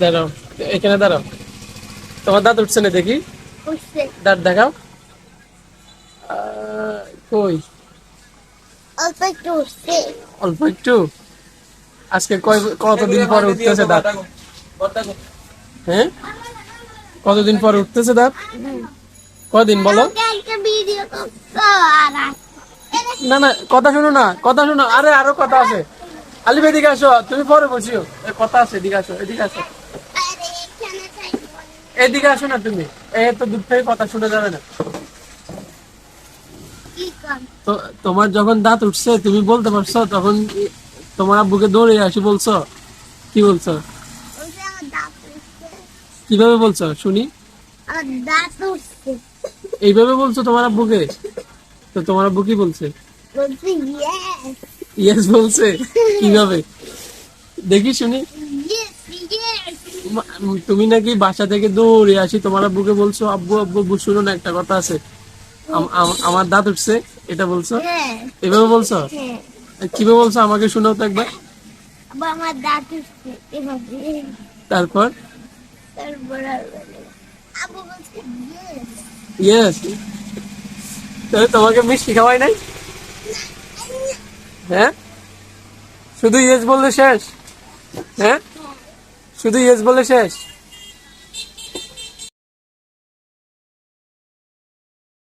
দাঁড়াও এখানে দাঁড়াও। তোমার দাঁত উঠছে না দেখি? দাঁত দেখাও। কই? অল্প একটু উঠছে। অল্প একটু? আজকে কয় কতদিন পরে উঠতেছে দাঁত? হ্যাঁ? কতদিন পরে উঠতেছে দাঁত? কদিন বলো? না না কথা শোনো না কথা শোনো। আরে আরও কথা আছে। আলিফ এদিকে আসো। তুমি পরে বসিও। এ, কথা আছে এদিকে আসো এদিকে আসো। এদিকে আসো না তুমি। এ তো দূর থেকে কথা শুনে যাবে না। তোমার যখন দাঁত উঠছে তুমি বলতে পারছ তখন তোমার আব্বুকে দৌড়ে আসি বলছো। কি বলছো? কীভাবে বলছো? শুনি। এইভাবে বলছো তোমার আব্বুকে? তো তোমার আব্বু কি বলছে? ইয়েস বলছে? কীভাবে? দেখি শুনি। তুমি নাকি বাসা থেকে দৌড়ে আসি তোমার আব্বুকে বলছো আব্বু আব্বু শুনো না একটা কথা আছে। আম- আম- আমার দাঁত উঠছে এটা বলছো? হ্যাঁ। এভাবে বলছো? হ্যাঁ। কীভাবে বলছো? আমাকে শোনাও তো একবার। আমার দাঁত উঠছে এভাবে। তারপর? তারপর আর বলছে ইয়েস ইয়েস তাহলে তোমাকে মিষ্টি খাওয়াই নাই? হ্যাঁ? শুধু ইয়েস বললে শেষ? হ্যাঁ? শুধু ইয়েস বলে শেষ?